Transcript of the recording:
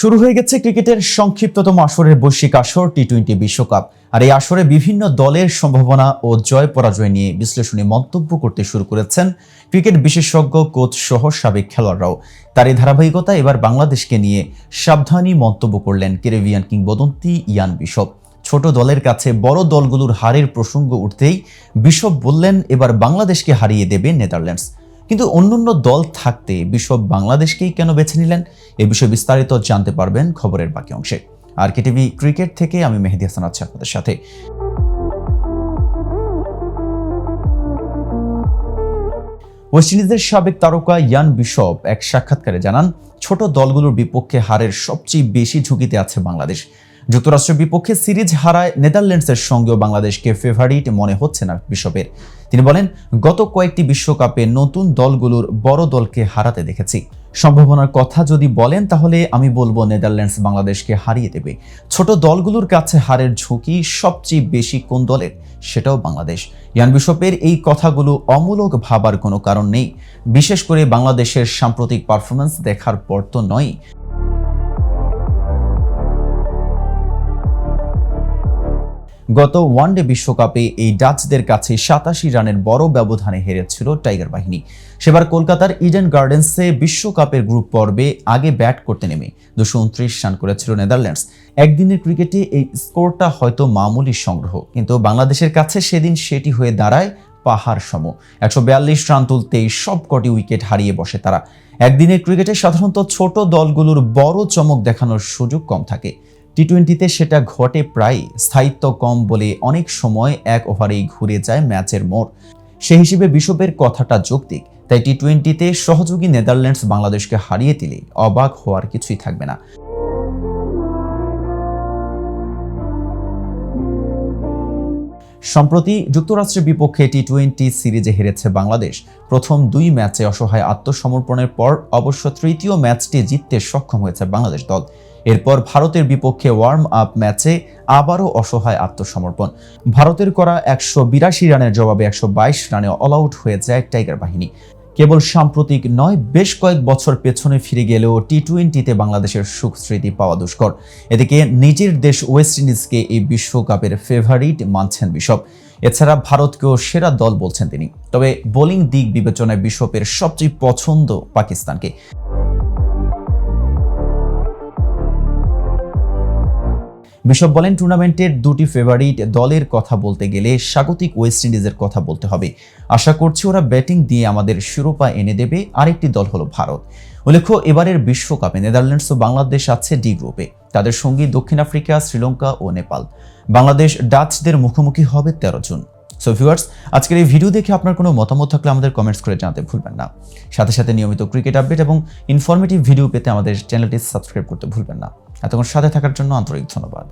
শুরু হয়ে গেছে ক্রিকেটের সংক্ষিপ্ততম আসরের বৈশ্বিক আসর টি টোয়েন্টি বিশ্বকাপ। আর এই আসরে বিভিন্ন দলের সম্ভাবনা ও জয় পরাজয় নিয়ে বিশ্লেষণী মন্তব্য করতে শুরু করেছেন ক্রিকেট বিশেষজ্ঞ, কোচ সহ সাবেক খেলোয়াড়রাও। তার এই ধারাবাহিকতা এবার বাংলাদেশকে নিয়ে সাবধানী মন্তব্য করলেন কেরেবিয়ান কিংবদন্তি ইয়ান বিশপ। ছোট দলের কাছে বড় দলগুলোর হারের প্রসঙ্গ উঠতেই বিশপ বললেন, এবার বাংলাদেশকে হারিয়ে দেবে নেদারল্যান্ডস। কিন্তু অন্যান্য দল থাকতে বিশপ বাংলাদেশকেই কেন বেছে নিলেন? এ বিষয়ে বিস্তারিত জানতে পারবেন খবরের বাকি অংশে। আর কেটিভি ক্রিকেট থেকে আমি মেহেদি হাসান আছি আপনাদের সাথে। ওয়েস্ট ইন্ডিজের সাবেক তারকা ইয়ান বিশপ এক সাক্ষাৎকারে জানান, ছোট দলগুলোর বিপক্ষে হারের সবচেয়ে বেশি ঝুঁকিতে আছে বাংলাদেশ। যুক্তরাষ্ট্রের বিপক্ষে সিরিজ হারায় নেদারল্যান্ডসের সঙ্গেও বাংলাদেশকে ফেভারিট মনে হচ্ছে না বিশপের তিনি বলেন, গত কয়েকটি বিশ্বকাপে নতুন দলগুলোর বড় দলকে হারাতে দেখেছি। সম্ভাবনার কথা যদি বলেন, তাহলে আমি বলব নেদারল্যান্ডস বাংলাদেশকে হারিয়ে দেবে। ছোট দলগুলোর কাছে হারের ঝুঁকি সবচেয়ে বেশি কোন দলের? সেটাও বাংলাদেশ। ইয়ান বিশপের এই কথাগুলো অমূলক ভাবার কোনো কারণ নেই। বিশেষ করে বাংলাদেশের সাম্প্রতিক পারফরমেন্স দেখার পর তো নয় গত ওয়ানডে বিশ্বকাপে এই ডাচদের কাছে সাতাশি রানের বড় ব্যবধানে হেরেছিল টাইগার বাহিনী। সেবার কলকাতার ইডেন গার্ডেন্সে বিশ্বকাপের গ্রুপ পর্বে আগে ব্যাট করতে নেমে দুশো উনত্রিশ রান করেছিল নেদারল্যান্ডস। একদিনের ক্রিকেটে এই স্কোরটা হয়তো মামুলি সংগ্রহ, কিন্তু বাংলাদেশের কাছে সেদিন সেটি হয়ে দাঁড়ায় পাহাড় সম। একশো বিয়াল্লিশ রান তুলতেই সবকটি উইকেট হারিয়ে বসে তারা। একদিনের ক্রিকেটে সাধারণত ছোট দলগুলোর বড় চমক দেখানোর সুযোগ কম থাকে। টি টোয়েন্টিতে সেটা ঘটে প্রায় স্থায়িত্ব কম বলে অনেক সময় এক ওভারেই ঘুরে যায় ম্যাচের মোড়। সে হিসেবে বিশ্বের কথাটা যৌক্তিক, তাই টি টোয়েন্টিতে সহযোগী নেদারল্যান্ডস বাংলাদেশকে হারিয়ে দিলে অবাক হওয়ার কিছুই থাকবে না। সম্প্রতি যুক্তরাষ্ট্রের বিপক্ষে টি টোয়েন্টি সিরিজে হেরেছে বাংলাদেশ। প্রথম দুই ম্যাচে অসহায় আত্মসমর্পণের পর অবশ্য তৃতীয় ম্যাচটি জিততে সক্ষম হয়েছে বাংলাদেশ দল। এরপর ভারতের বিপক্ষে ওয়ার্ম আপ ম্যাচে আবারও অসহায় আত্মসমর্পণ। ভারতের করা একশো বিরাশি রানের জবাবে একশো বাইশ রানে অল আউট হয়ে যায় টাইগার বাহিনী। কেবল সাম্প্রতিক নয়, বেশ কয়েক বছর পেছনে ফিরে গেলেও টি টোয়েন্টিতে বাংলাদেশের সুখ স্মৃতি পাওয়া দুষ্কর। এদিকে নিজের দেশ ওয়েস্ট ইন্ডিজকে এই বিশ্বকাপের ফেভারিট মানছেন বিশপ। এছাড়া ভারতকেও সেরা দল বলছেন তিনি। তবে বোলিং দিক বিবেচনায় বিশ্বপের সবচেয়ে পছন্দ পাকিস্তানকে। বিশপ বলেন, টুর্নামেন্টের দুটি ফেভারিট দলের কথা বলতে গেলে স্বাগতিক ওয়েস্ট ইন্ডিজের কথা বলতে হবে। আশা করছি ওরা ব্যাটিং দিয়ে আমাদের শিরোপা এনে দেবে। আরেকটি দল হলো ভারত। উল্লেখ্য, এবারের বিশ্বকাপে নেদারল্যান্ডস ও বাংলাদেশ আছে ডি গ্রুপে তাদের সঙ্গী দক্ষিণ আফ্রিকা, শ্রীলঙ্কা ও নেপাল। বাংলাদেশ, ডাচদের মুখোমুখি হবে তেরো জুন। সো ভিউয়ার্স আজকের এই ভিডিও দেখে আপনার কোনো মতামত থাকলে আমাদের কমেন্টস করে জানাতে ভুলবেন না। সাথে সাথে নিয়মিত ক্রিকেট আপডেট এবং ইনফরমেটিভ ভিডিও পেতে আমাদের চ্যানেলটি সাবস্ক্রাইব করতে ভুলবেন না। এতক্ষণ সাথে থাকার জন্য আন্তরিক ধন্যবাদ।